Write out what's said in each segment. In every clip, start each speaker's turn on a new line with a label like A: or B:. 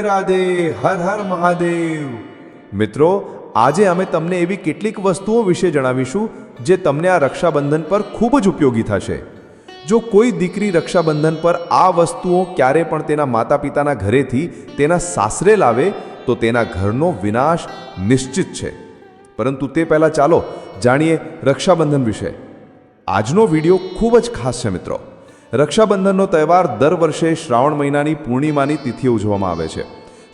A: રાધે હર હર મહાદેવ. મિત્રો, આજે અમે તમને એવી કેટલીક વસ્તુઓ વિશે જણાવીશું જે તમને આ રક્ષાબંધન પર ખૂબ જ ઉપયોગી થશે. જો કોઈ દીકરી રક્ષાબંધન પર આ વસ્તુઓ ક્યારે પણ તેના માતા પિતાના ઘરેથી તેના સાસરે લાવે, તો તેના ઘરનો વિનાશ નિશ્ચિત છે. પરંતુ તે પહેલાં ચાલો જાણીએ રક્ષાબંધન વિશે. આજનો વીડિયો ખૂબ જ ખાસ છે, મિત્રો. રક્ષાબંધનનો તહેવાર દર વર્ષે શ્રાવણ મહિનાની પૂર્ણિમાની તિથિએ ઉજવવામાં આવે છે.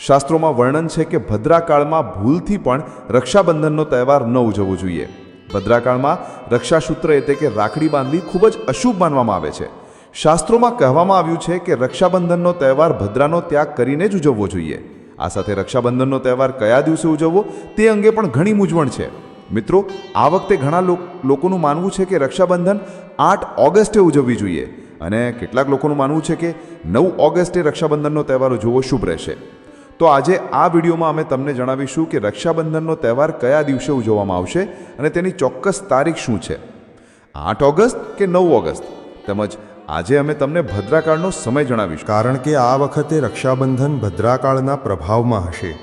A: શાસ્ત્રોમાં વર્ણન છે કે ભદ્રાકાળમાં ભૂલથી પણ રક્ષાબંધનનો તહેવાર ન ઉજવવો જોઈએ. ભદ્રાકાળમાં રક્ષાસૂત્ર એટલે કે રાખડી બાંધવી ખૂબ જ અશુભ માનવામાં આવે છે. શાસ્ત્રોમાં કહેવામાં આવ્યું છે કે રક્ષાબંધનનો તહેવાર ભદ્રાનો ત્યાગ કરીને જ ઉજવવો જોઈએ. આ સાથે રક્ષાબંધનનો તહેવાર કયા દિવસે ઉજવવો તે અંગે પણ ઘણી મૂંઝવણ છે. મિત્રો, આ વખતે ઘણા લોક- લોકોનું માનવું છે કે રક્ષાબંધન આઠ ઓગસ્ટે ઉજવવી જોઈએ. અને કેટલાક લોકોનું માનવું છે કે નવ ઓગસ્ટે રક્ષાબંધનનો તહેવાર ઉજવવો શુભ રહેશે. તો આજે આ વિડીયોમાં અમે તમને જણાવીશું કે રક્ષાબંધનનો તહેવાર કયા દિવસે ઉજવવામાં આવશે અને તેની ચોક્કસ તારીખ શું છે. આઠ ઓગસ્ટ કે નવ ઓગસ્ટ? તેમજ આજે અમે તમને ભદ્રાકાળનો સમય જણાવીશું.
B: કારણ કે આ વખતે રક્ષાબંધન ભદ્રાકાળના પ્રભાવમાં હશે.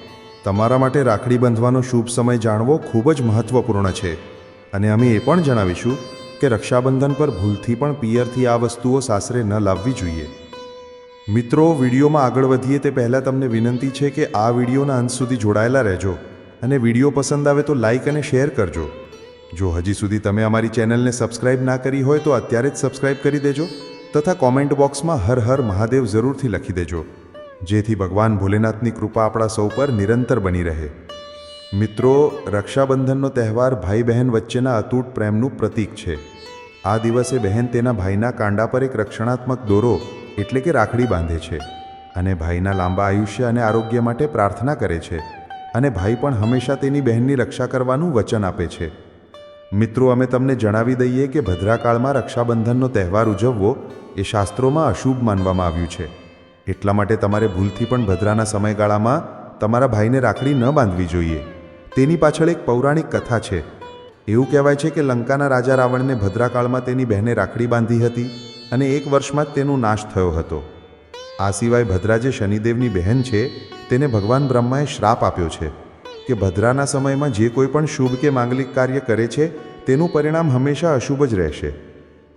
B: તમારા માટે રાખડી બંધવાનો શુભ સમય જાણવો ખૂબ જ મહત્વપૂર્ણ છે. અને અમે એ પણ જણાવીશું કે રક્ષાબંધન પર ભૂલથી પણ પિયરથી આ વસ્તુઓ સાસરે ન લાવવી જોઈએ. મિત્રો, વિડીયોમાં આગળ વધીએ તે પહેલાં તમને વિનંતી છે કે આ વિડીયોના અંત સુધી જોડાયેલા રહેજો અને વીડિયો પસંદ આવે તો લાઈક અને શેર કરજો. જો હજી સુધી તમે અમારી ચેનલને સબસ્ક્રાઇબ ના કરી હોય તો અત્યારે જ સબસ્ક્રાઇબ કરી દેજો તથા કોમેન્ટ બોક્સમાં હર હર મહાદેવ જરૂરથી લખી દેજો. જેથી ભગવાન ભોલેનાથની કૃપા આપણા સૌ પર નિરંતર બની રહે. મિત્રો, રક્ષાબંધનનો તહેવાર ભાઈ બહેન વચ્ચેના અતૂટ પ્રેમનું પ્રતીક છે. આ દિવસે બહેન તેના ભાઈના કાંડા પર એક રક્ષણાત્મક દોરો, એટલે કે રાખડી બાંધે છે અને ભાઈના લાંબા આયુષ્ય અને આરોગ્ય માટે પ્રાર્થના કરે છે અને ભાઈ પણ હંમેશા તેની બહેનની રક્ષા કરવાનું વચન આપે છે. મિત્રો, અમે તમને જણાવી દઈએ કે ભદ્રાકાળમાં રક્ષાબંધનનો તહેવાર ઉજવવો એ શાસ્ત્રોમાં અશુભ માનવામાં આવ્યું છે. એટલા માટે તમારે ભૂલથી પણ ભદ્રાના સમયગાળામાં તમારા ભાઈને રાખડી ન બાંધવી જોઈએ. તેની પાછળ એક પૌરાણિક કથા છે. એવું કહેવાય છે કે લંકાના રાજા રાવણને ભદ્રાકાળમાં તેની બહેને રાખડી બાંધી હતી અને એક વર્ષમાં જ તેનો નાશ થયો હતો. આ સિવાય ભદ્રા જે શનિદેવની બહેન છે, તેને ભગવાન બ્રહ્માએ શ્રાપ આપ્યો છે કે ભદ્રાના સમયમાં જે કોઈ પણ શુભ કે માંગલિક કાર્ય કરે છે, તેનું પરિણામ હંમેશા અશુભ જ રહેશે.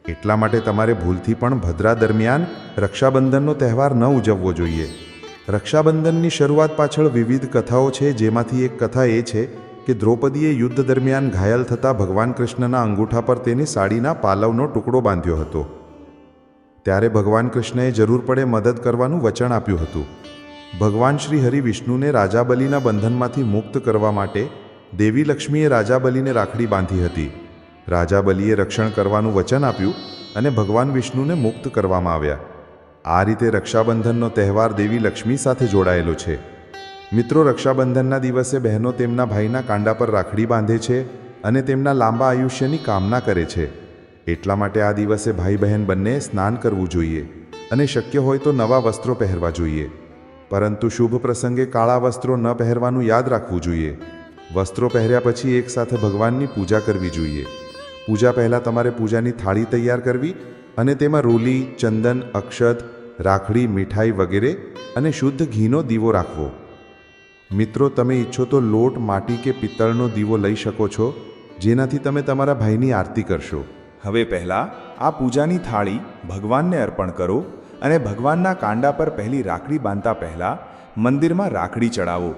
B: એટલા માટે તમારે ભૂલથી પણ ભદ્રા દરમિયાન રક્ષાબંધનનો તહેવાર ન ઉજવવો જોઈએ. રક્ષાબંધનની શરૂઆત પાછળ વિવિધ કથાઓ છે, જેમાંથી એક કથા એ છે કે દ્રૌપદીએ યુદ્ધ દરમિયાન ઘાયલ થતાં ભગવાન કૃષ્ણના અંગૂઠા પર તેની સાડીના પાલવનો ટુકડો બાંધ્યો હતો. ત્યારે ભગવાન કૃષ્ણએ જરૂર પડે મદદ કરવાનું વચન આપ્યું હતું. ભગવાન શ્રી હરિ વિષ્ણુને રાજા બલિના બંધનમાંથી મુક્ત કરવા માટે દેવી લક્ષ્મીએ રાજા બલિને રાખડી બાંધી હતી. રાજા બલિએ રક્ષણ કરવાનું વચન આપ્યું અને ભગવાન વિષ્ણુને મુક્ત કરવામાં આવ્યા. આ રીતે રક્ષાબંધનનો તહેવાર દેવી લક્ષ્મી સાથે જોડાયેલો છે. મિત્રો, રક્ષાબંધનના દિવસે બહેનો તેમના ભાઈના કાંડા પર રાખડી બાંધે છે અને તેમના લાંબા આયુષ્યની કામના કરે છે. એટલા માટે આ દિવસે ભાઈ બહેન બંને સ્નાન કરવું જોઈએ અને શક્ય હોય તો નવા વસ્ત્રો પહેરવા જોઈએ. પરંતુ શુભ પ્રસંગે કાળા વસ્ત્રો ન પહેરવાનું યાદ રાખવું જોઈએ. વસ્ત્રો પહેર્યા પછી એકસાથે ભગવાનની પૂજા કરવી જોઈએ. પૂજા પહેલાં તમારે પૂજાની થાળી તૈયાર કરવી અને તેમાં રોલી, ચંદન, અક્ષત, રાખડી, મીઠાઈ વગેરે અને શુદ્ધ ઘીનો દીવો રાખવો. મિત્રો, તમે ઈચ્છો તો લોટ, માટી કે પિત્તળનો દીવો લઈ શકો છો, જેનાથી તમે તમારા ભાઈની આરતી કરશો.
C: હવે પહેલાં આ પૂજાની થાળી ભગવાનને અર્પણ કરો અને ભગવાનના કાંડા પર પહેલી રાખડી બાંધતા પહેલાં મંદિરમાં રાખડી ચડાવો.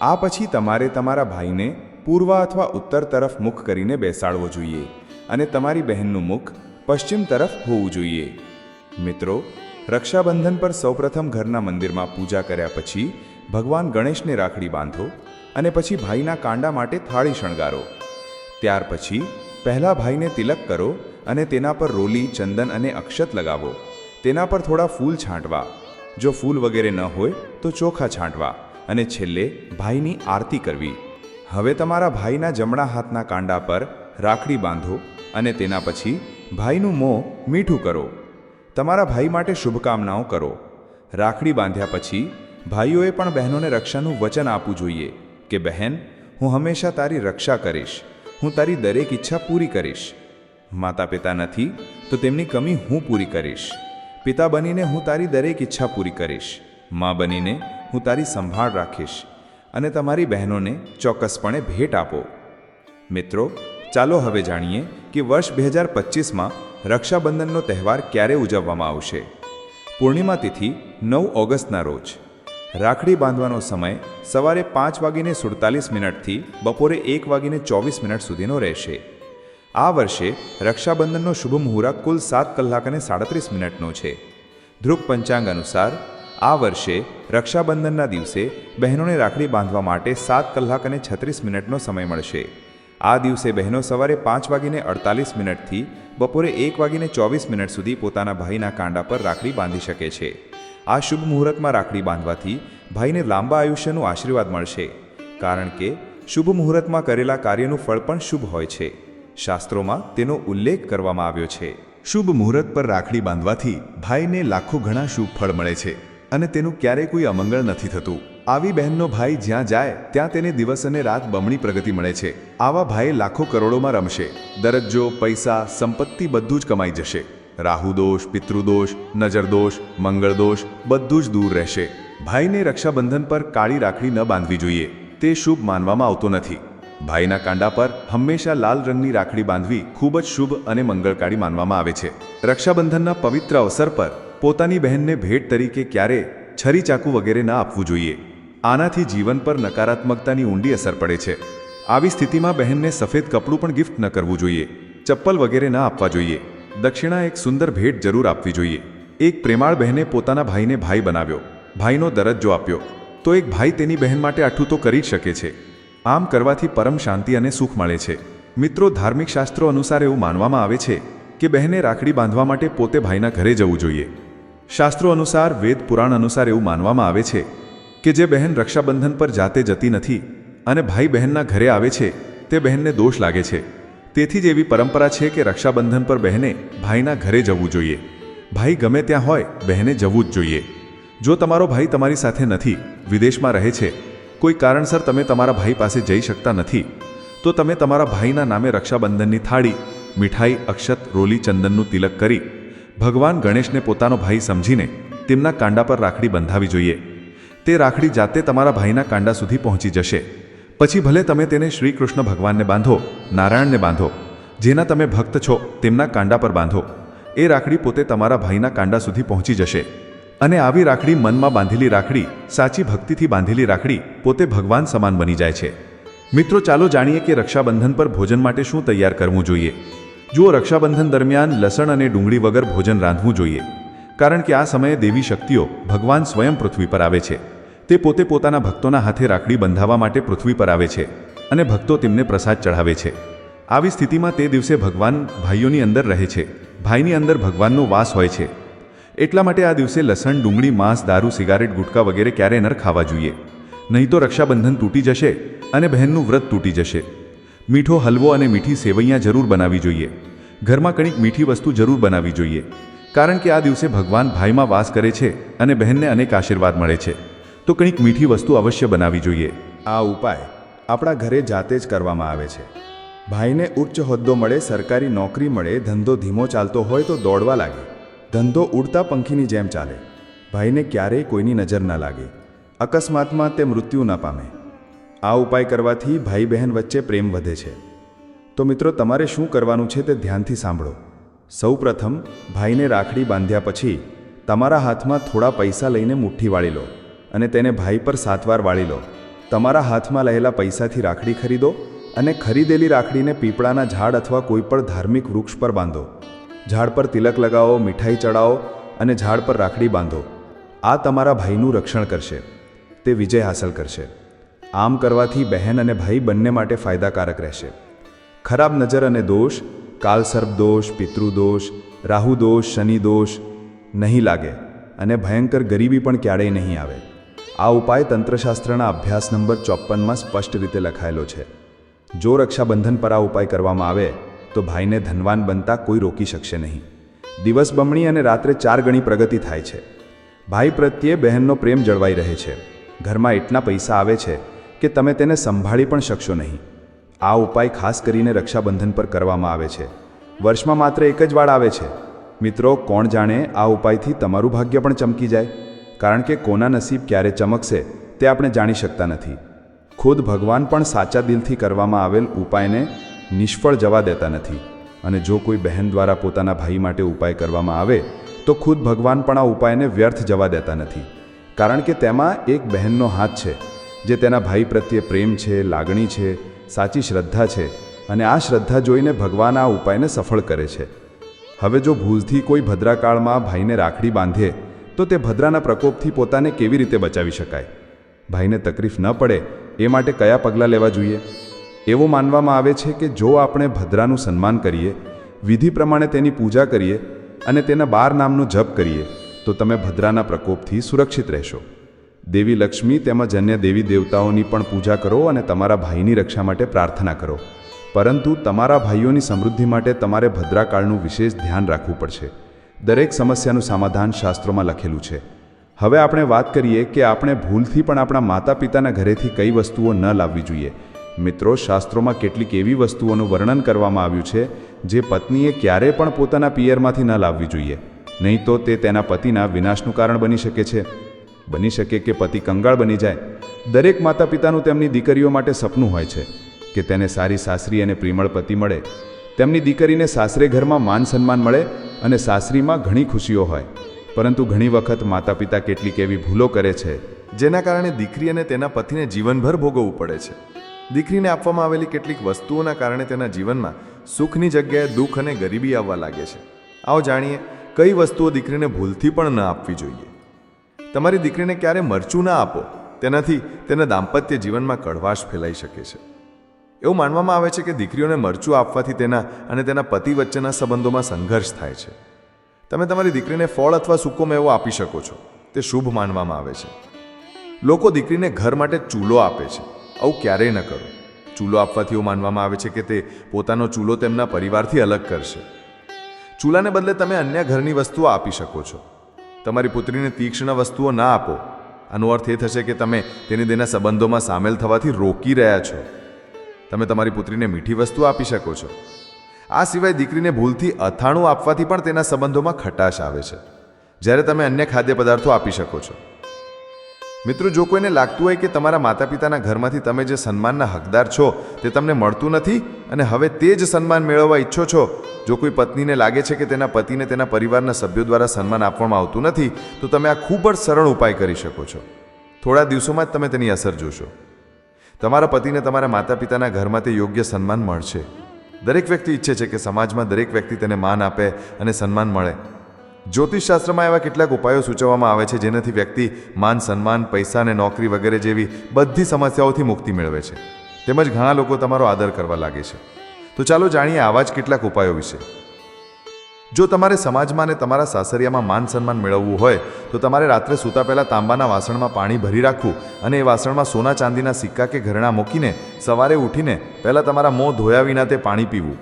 C: આ પછી તમારે તમારા ભાઈને પૂર્વ અથવા ઉત્તર તરફ મુખ કરીને બેસાડવો જોઈએ અને તમારી બહેનનું મુખ પશ્ચિમ તરફ હોવું જોઈએ. મિત્રો, રક્ષાબંધન પર સૌપ્રથમ ઘરના મંદિરમાં પૂજા કર્યા પછી ભગવાન ગણેશને રાખડી બાંધો અને પછી ભાઈના કાંડા માટે થાળી શણગારો. ત્યાર પછી પહેલા ભાઈને તિલક કરો અને તેના પર રોલી, ચંદન અને અક્ષત લગાવો. તેના પર થોડા ફૂલ છાંટવા. જો ફૂલ વગેરે ન હોય તો ચોખા છાંટવા અને છેલ્લે ભાઈની આરતી કરવી. હવે તમારા ભાઈના જમણા હાથના કાંડા પર રાખડી બાંધો અને તેના પછી ભાઈનું મોં મીઠું કરો. તમારા ભાઈ માટે શુભકામનાઓ કરો. રાખડી બાંધ્યા પછી ભાઈઓએ પણ બહેનોને રક્ષાનું વચન આપવું જોઈએ કે, બહેન, હું હંમેશા તારી રક્ષા કરીશ. હું તારી દરેક ઈચ્છા પૂરી કરીશ. માતા પિતા નથી, તો તેમની કમી હું પૂરી કરીશ. પિતા બનીને હું તારી દરેક ઈચ્છા પૂરી કરીશ. મા બનીને હું તારી સંભાળ રાખીશ અને તમારી બહેનોને ચોક્કસપણે ભેટ આપો. મિત્રો, ચાલો હવે જાણીએ કે વર્ષ બે હજાર પચીસમાં રક્ષાબંધનનો તહેવાર ક્યારે ઉજવવામાં આવશે? પૂર્ણિમા તિથિ નવ ઓગસ્ટના રોજ. રાખડી બાંધવાનો સમય સવારે પાંચ વાગીને સુડતાલીસ મિનિટથી બપોરે એક વાગીને ચોવીસ મિનિટ સુધીનો રહેશે. આ વર્ષે રક્ષાબંધનનો શુભ મુહૂર્ત કુલ સાત કલાક અને સાડત્રીસ મિનિટનો છે. ધ્રુવ પંચાંગ અનુસાર, આ વર્ષે રક્ષાબંધનના દિવસે બહેનોને રાખડી બાંધવા માટે સાત કલાક અને છત્રીસ મિનિટનો સમય મળશે. આ દિવસે બહેનો સવારે પાંચ વાગીને અડતાલીસ મિનિટથી બપોરે એક વાગીને ચોવીસ મિનિટ સુધી પોતાના ભાઈના કાંડા પર રાખડી બાંધી શકે છે. આ શુભ મુહૂર્તમાં રાખડી બાંધવાથી ભાઈને લાંબા આયુષ્યનું આશીર્વાદ મળશે, કારણ કે શુભ મુહૂર્તમાં કરેલા કાર્યનું ફળ પણ શુભ હોય છે. શાસ્ત્રોમાં તેનો ઉલ્લેખ કરવામાં આવ્યો છે.
D: શુભ મુહૂર્ત પર રાખડી બાંધવાથી ભાઈને લાખો ઘણા શુભ ફળ મળે છે અને તેનું ક્યારેય કોઈ અમંગળ નથી થતું. આવી બહેનનો ભાઈ જ્યાં જાય, ત્યાં તેને દિવસ અને રાત બમણી પ્રગતિ મળે છે. આવા ભાઈ લાખો કરોડોમાં રમશે. દરજ્જો, પૈસા, સંપત્તિ બધું જ કમાઈ જશે. રાહુદોષ પિતૃદોષ નજરદોષ મંગળદોષ બધું જ દૂર રહેશે. ભાઈને રક્ષાબંધન પર કાળી રાખડી ન બાંધવી જોઈએ. તે શુભ માનવામાં આવતો નથી. ભાઈના કાંડા પર હંમેશા લાલ રંગની રાખડી બાંધવી ખૂબ જ શુભ અને મંગળકારી માનવામાં આવે છે. રક્ષાબંધનના પવિત્ર અવસર પર પોતાની બહેનને ભેટ તરીકે ક્યારે છરી ચાકુ વગેરે ન આપવું જોઈએ. આનાથી જીવન પર નકારાત્મકતાની ઊંડી અસર પડે છે. આવી સ્થિતિમાં બહેનને સફેદ કપડું પણ ગિફ્ટ ન કરવું જોઈએ. ચપ્પલ વગેરે ન આપવા જોઈએ. દક્ષિણા એક સુંદર ભેટ જરૂર આપવી જોઈએ. એક પ્રેમાળ બહેને પોતાના ભાઈને ભાઈ બનાવ્યો. ભાઈનો દરજ્જો આપ્યો. તો એક ભાઈ તેની બહેન માટે આઠું તો કરી જ શકે છે. આમ કરવાથી પરમ શાંતિ અને સુખ મળે છે. મિત્રો, ધાર્મિક શાસ્ત્રો અનુસાર એવું માનવામાં આવે છે કે બહેને રાખડી બાંધવા માટે પોતે ભાઈના ઘરે જવું જોઈએ. શાસ્ત્રો અનુસાર, વેદ પુરાણ અનુસાર એવું માનવામાં આવે છે કે જે બહેન રક્ષાબંધન પર જાતે જતી નથી અને ભાઈ બહેનના ઘરે આવે છે, તે બહેનને દોષ લાગે છે. તેથી જ એવી પરંપરા છે કે રક્ષાબંધન પર બહેને ભાઈના ઘરે જવું જોઈએ. ભાઈ ગમે ત્યાં હોય, બહેને જવું જ જોઈએ. જો તમારો ભાઈ તમારી સાથે નથી, વિદેશમાં રહે છે, કોઈ કારણસર તમે તમારા ભાઈ પાસે જઈ શકતા નથી, તો તમે તમારા ભાઈના નામે રક્ષાબંધનની થાળી, મીઠાઈ, અક્ષત, રોલી, ચંદનનું તિલક કરી ભગવાન ગણેશને પોતાનો ભાઈ સમજીને તેમના કાંડા પર રાખડી બંધાવી જોઈએ. તે રાખડી જાતે તમારા ભાઈના કાંડા સુધી પહોંચી જશે. પછી ભલે તમે તેને શ્રી કૃષ્ણ ભગવાનને બાંધો, નારાયણને બાંધો, જેના તમે ભક્ત છો તેમના કાંડા પર બાંધો. એ રાખડી પોતે તમારા ભાઈના કાંડા સુધી પહોંચી જશે. અને આવી રાખડી મનમાં બાંધેલી રાખડી, સાચી ભક્તિથી બાંધેલી રાખડી પોતે ભગવાન સમાન બની જાય છે. મિત્રો, ચાલો જાણીએ કે રક્ષાબંધન પર ભોજન માટે શું તૈયાર કરવું જોઈએ. જુઓ, રક્ષાબંધન દરમિયાન લસણ અને ડુંગળી વગર ભોજન રાંધવું જોઈએ. કારણ કે આ સમયે દેવી શક્તિઓ ભગવાન સ્વયં પૃથ્વી પર આવે છે. તે પોતે પોતાના ભક્તોના હાથે રાખડી બંધાવવા માટે પૃથ્વી પર આવે છે અને ભક્તો તેમને પ્રસાદ ચઢાવે છે. આવી સ્થિતિમાં તે દિવસે ભગવાન ભાઈઓની અંદર રહે છે. ભાઈની અંદર ભગવાનનો વાસ હોય છે. એટલા માટે આ દિવસે લસણ, ડુંગળી, માંસ, દારૂ, સિગારેટ, ગુટકા વગેરે ક્યારેય ન ખાવા જોઈએ. નહીં તો રક્ષાબંધન તૂટી જશે અને બહેનનું વ્રત તૂટી જશે. મીઠો હલવો અને મીઠી સેવૈયા જરૂર બનાવવી જોઈએ. ઘરમાં કંઈક મીઠી વસ્તુ જરૂર બનાવવી જોઈએ. કારણ કે આ દિવસે ભગવાન ભાઈમાં વાસ કરે છે અને બહેનને અનેક આશીર્વાદ મળે છે. તો કંઈક મીઠી વસ્તુ અવશ્ય બનાવવી જોઈએ.
C: આ ઉપાય આપણા ઘરે જાતે જ કરવામાં આવે છે. ભાઈને ઉચ્ચ હોદ્દો મળે, સરકારી નોકરી મળે, ધંધો ધીમો ચાલતો હોય તો દોડવા લાગે. ધંધો ઉડતા પંખીની જેમ ચાલે. ભાઈને ક્યારેય કોઈની નજર ન લાગે. અકસ્માતમાં તે મૃત્યુ ન પામે. આ ઉપાય કરવાથી ભાઈ બહેન વચ્ચે પ્રેમ વધે છે. તો મિત્રો, તમારે શું કરવાનું છે તે ધ્યાનથી સાંભળો. સૌપ્રથમ, ભાઈને રાખડી બાંધ્યા પછી તમારા હાથમાં થોડા પૈસા લઈને મુઠ્ઠી વાળી લો. અને તેને ભાઈ પર સાતવાર વાળી લો. તમારા હાથમાં લહેલા પૈસાથી રાખડી ખરીદો અને ખરીદેલી રાખડીને પીપળાના ઝાડ અથવા કોઈપણ ધાર્મિક વૃક્ષ પર બાંધો. ઝાડ પર તિલક લગાવો, મીઠાઈ ચડાવો અને ઝાડ પર રાખડી બાંધો. આ તમારા ભાઈનું રક્ષણ કરશે. તે વિજય હાંસલ કરશે. આમ કરવાથી બહેન અને ભાઈ બંને માટે ફાયદાકારક રહેશે. ખરાબ નજર અને દોષ, કાલસર્પ દોષ પિતૃદોષ રાહુ દોષ, શનિ દોષ નહીં લાગે અને ભયંકર ગરીબી પણ ક્યારેય નહીં આવે. આ ઉપાય તંત્રશાસ્ત્રના અભ્યાસ નંબર ચોપ્પનમાં સ્પષ્ટ રીતે લખાયેલો છે. જો રક્ષાબંધન પર આ ઉપાય કરવામાં આવે, તો ભાઈને ધનવાન બનતા કોઈ રોકી શકશે નહીં. દિવસ બમણી અને રાત્રે ચાર ગણી પ્રગતિ થાય છે. ભાઈ પ્રત્યે બહેનનો પ્રેમ જળવાઈ રહે છે. ઘરમાં એટલા પૈસા આવે છે કે તમે તેને સંભાળી પણ શકશો નહીં. આ ઉપાય ખાસ કરીને રક્ષાબંધન પર કરવામાં આવે છે. વર્ષમાં માત્ર એક જ વાળ આવે છે. મિત્રો, કોણ જાણે આ ઉપાયથી તમારું ભાગ્ય પણ ચમકી જાય? કારણ કે કોના નસીબ ક્યારે ચમકશે તે આપણે જાણી શકતા નથી. ખુદ ભગવાન પણ સાચા દિલથી કરવામાં આવેલ ઉપાયને નિષ્ફળ જવા દેતા નથી. અને જો કોઈ બહેન દ્વારા પોતાના ભાઈ માટે ઉપાય કરવામાં આવે, તો ખુદ ભગવાન પણ આ ઉપાયને વ્યર્થ જવા દેતા નથી. કારણ કે તેમાં એક બહેનનો હાથ છે, જે તેના ભાઈ પ્રત્યે પ્રેમ છે, લાગણી છે, સાચી શ્રદ્ધા છે અને આ શ્રદ્ધા જોઈને ભગવાન આ ઉપાયને સફળ કરે છે. હવે જો ભૂલથી કોઈ ભદ્રાકાળમાં ભાઈને રાખડી બાંધે તો તે ભદ્રાના પ્રકોપથી પોતાને કેવી રીતે બચાવી શકાય? ભાઈને તકલીફ ન પડે, એ માટે કયા પગલાં લેવા જોઈએ? એવું માનવામાં આવે છે કે જો આપણે ભદ્રાનું સન્માન કરીએ, વિધિ પ્રમાણે તેની પૂજા કરીએ અને તેના બાર નામનો જપ કરીએ, તો તમે ભદ્રાના પ્રકોપથી સુરક્ષિત રહેશો. દેવી લક્ષ્મી તેમજ અન્ય દેવી દેવતાઓની પણ પૂજા કરો અને તમારા ભાઈની રક્ષા માટે પ્રાર્થના કરો. પરંતુ તમારા ભાઈઓની સમૃદ્ધિ માટે તમારે ભદ્રાકાળનું વિશેષ ધ્યાન રાખવું પડશે. દરેક સમસ્યાનું સમાધાન શાસ્ત્રોમાં લખેલું છે. હવે આપણે વાત કરીએ કે આપણે ભૂલથી પણ આપણા માતા પિતાના ઘરેથી કઈ વસ્તુઓ ન લાવવી જોઈએ. મિત્રો, શાસ્ત્રોમાં કેટલીક એવી વસ્તુઓનું વર્ણન કરવામાં આવ્યું છે, જે પત્નીએ ક્યારે પણ પોતાના પિયરમાંથી ન લાવવી જોઈએ. નહીં તો તે તેના પતિના વિનાશનું કારણ બની શકે છે. બની શકે કે પતિ કંગાળ બની જાય. દરેક માતા પિતાનું તેમની દીકરીઓ માટે સપનું હોય છે કે તેને સારી સાસરી અને પ્રિમળ પતિ મળે. તેમની દીકરીને સાસરે ઘરમાં માન સન્માન મળે અને સાસરીમાં ઘણી ખુશીઓ હોય. પરંતુ ઘણી વખત માતા પિતા કેટલીક એવી ભૂલો કરે છે,
A: જેના કારણે દીકરી અને તેના પતિને જીવનભર ભોગવવું પડે છે. દીકરીને આપવામાં આવેલી કેટલીક વસ્તુઓના કારણે તેના જીવનમાં સુખની જગ્યાએ દુઃખ અને ગરીબી આવવા લાગે છે. આવો જાણીએ, કઈ વસ્તુઓ દીકરીને ભૂલથી પણ ન આપવી જોઈએ? તમારી દીકરીને ક્યારે મરચું ના આપો? તેનાથી તેના દાંપત્ય જીવનમાં કડવાશ ફેલાઈ શકે છે. એવું માનવામાં આવે છે કે દીકરીઓને મરચું આપવાથી તેના અને તેના પતિ વચ્ચેના સંબંધોમાં સંઘર્ષ થાય છે. તમે તમારી દીકરીને ફળ અથવા સૂકો મેવો આપી શકો છો. તે શુભ માનવામાં આવે છે. લોકો દીકરીને ઘર માટે ચૂલો આપે છે. આવું ક્યારેય ન કરો. ચૂલો આપવાથી એવું માનવામાં આવે છે કે તે પોતાનો ચૂલો તેમના પરિવારથી અલગ કરશે. ચૂલાને બદલે તમે અન્ય ઘરની વસ્તુઓ આપી શકો છો. તમારી પુત્રીને તીક્ષ્ણ વસ્તુઓ ના આપો. આનો અર્થ એ થશે કે તમે તેની તેના સંબંધોમાં સામેલ થવાથી રોકી રહ્યા છો. તમે તમારી પુત્રીને મીઠી વસ્તુ આપી શકો છો. આ સિવાય દીકરીને ભૂલથી અથાણું આપવાથી પણ તેના સંબંધોમાં ખટાશ આવે છે. જ્યારે તમે અન્ય ખાદ્ય પદાર્થો આપી શકો છો. મિત્રો, જો કોઈને લાગતું હોય કે તમારા માતા પિતાના ઘરમાંથી તમે જે સન્માનના હકદાર છો, તે તમને મળતું નથી અને હવે તે જ સન્માન મેળવવા ઈચ્છો છો, જો કોઈ પત્નીને લાગે છે કે તેના પતિને તેના પરિવારના સભ્યો દ્વારા સન્માન આપવામાં આવતું નથી, તો તમે આ ખૂબ જ સરળ ઉપાય કરી શકો છો. થોડા દિવસોમાં જ તમે તેની અસર જોશો. તમારા પતિને તમારા માતા પિતાના ઘરમાં તે યોગ્ય સન્માન મળશે. દરેક વ્યક્તિ ઈચ્છે છે કે સમાજમાં દરેક વ્યક્તિ તેને માન આપે અને સન્માન મળે. જ્યોતિષશાસ્ત્રમાં એવા કેટલાક ઉપાયો સૂચવવામાં આવે છે જેનાથી વ્યક્તિ માન, સન્માન, પૈસા અને નોકરી વગેરે જેવી બધી સમસ્યાઓથી મુક્તિ મેળવે છે. તેમજ ઘણા લોકો તમારો આદર કરવા લાગે છે. તો ચાલો જાણીએ આવા જ કેટલાક ઉપાયો વિશે. જો તમારે સમાજમાં અને તમારા સાસરિયામાં માન સન્માન મેળવવું હોય, તો તમારે રાત્રે સૂતા પહેલાં તાંબાના વાસણમાં પાણી ભરી રાખવું અને એ વાસણમાં સોના ચાંદીના સિક્કા કે ઘરેણાં મૂકીને સવારે ઉઠીને પહેલાં તમારા મોં ધોયા વિના તે પાણી પીવું.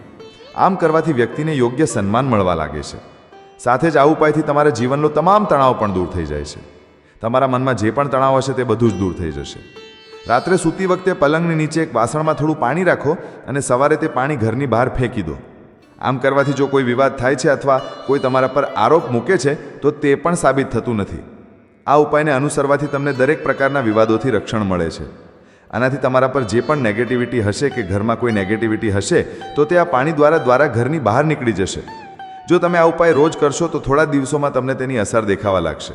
A: આમ કરવાથી વ્યક્તિને યોગ્ય સન્માન મળવા લાગે છે. સાથે જ આ ઉપાયથી તમારા જીવનનો તમામ તણાવ પણ દૂર થઈ જાય છે. તમારા મનમાં જે પણ તણાવ હશે તે બધું જ દૂર થઈ જશે. રાત્રે સૂતી વખતે પલંગની નીચે એક વાસણમાં થોડું પાણી રાખો અને સવારે તે પાણી ઘરની બહાર ફેંકી દો. આમ કરવાથી જો કોઈ વિવાદ થાય છે અથવા કોઈ તમારા પર આરોપ મૂકે છે, તો તે પણ સાબિત થતું નથી. આ ઉપાયને અનુસરવાથી તમને દરેક પ્રકારના વિવાદોથી રક્ષણ મળે છે. આનાથી તમારા પર જે પણ નેગેટિવિટી હશે કે ઘરમાં કોઈ નેગેટિવિટી હશે, તો તે આ પાણી દ્વારા દ્વારા ઘરની બહાર નીકળી જશે. જો તમે આ ઉપાય રોજ કરશો, તો થોડા દિવસોમાં તમને તેની અસર દેખાવા લાગશે.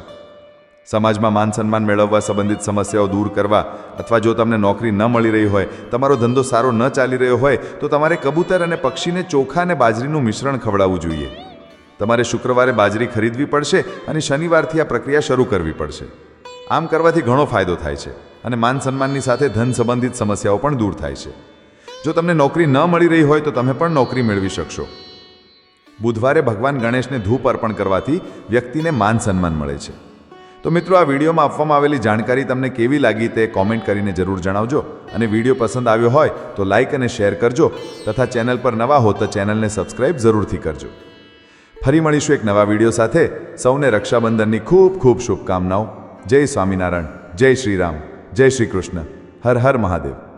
A: સમાજમાં માન સન્માન મેળવવા સંબંધિત સમસ્યાઓ દૂર કરવા અથવા જો તમને નોકરી ન મળી રહી હોય, તમારો ધંધો સારો ન ચાલી રહ્યો હોય, તો તમારે કબૂતર અને પક્ષીને ચોખા અને બાજરીનું મિશ્રણ ખવડાવવું જોઈએ. તમારે શુક્રવારે બાજરી ખરીદવી પડશે અને શનિવારથી આ પ્રક્રિયા શરૂ કરવી પડશે. આમ કરવાથી ઘણો ફાયદો થાય છે અને માન સન્માનની સાથે ધન સંબંધિત સમસ્યાઓ પણ દૂર થાય છે. જો તમને નોકરી ન મળી રહી હોય, તો તમે પણ નોકરી મેળવી શકશો. બુધવારે ભગવાન ગણેશને ધૂપ અર્પણ કરવાથી વ્યક્તિને માન સન્માન મળે છે. તો મિત્રો, આ વિડીયોમાં આપવામાં આવેલી જાણકારી તમને કેવી લાગી તે કોમેન્ટ કરીને જરૂર જણાવજો. અને વીડિયો પસંદ આવ્યો હોય તો લાઇક અને શેર કરજો. તથા ચેનલ પર નવા હો તો ચેનલને સબસ્ક્રાઇબ જરૂરથી કરજો. ફરી મળીશું એક નવા વીડિયો સાથે. સૌને રક્ષાબંધનની ખૂબ ખૂબ શુભકામનાઓ. જય સ્વામિનારાયણ. જય શ્રી રામ. જય શ્રી કૃષ્ણ. હર હર મહાદેવ.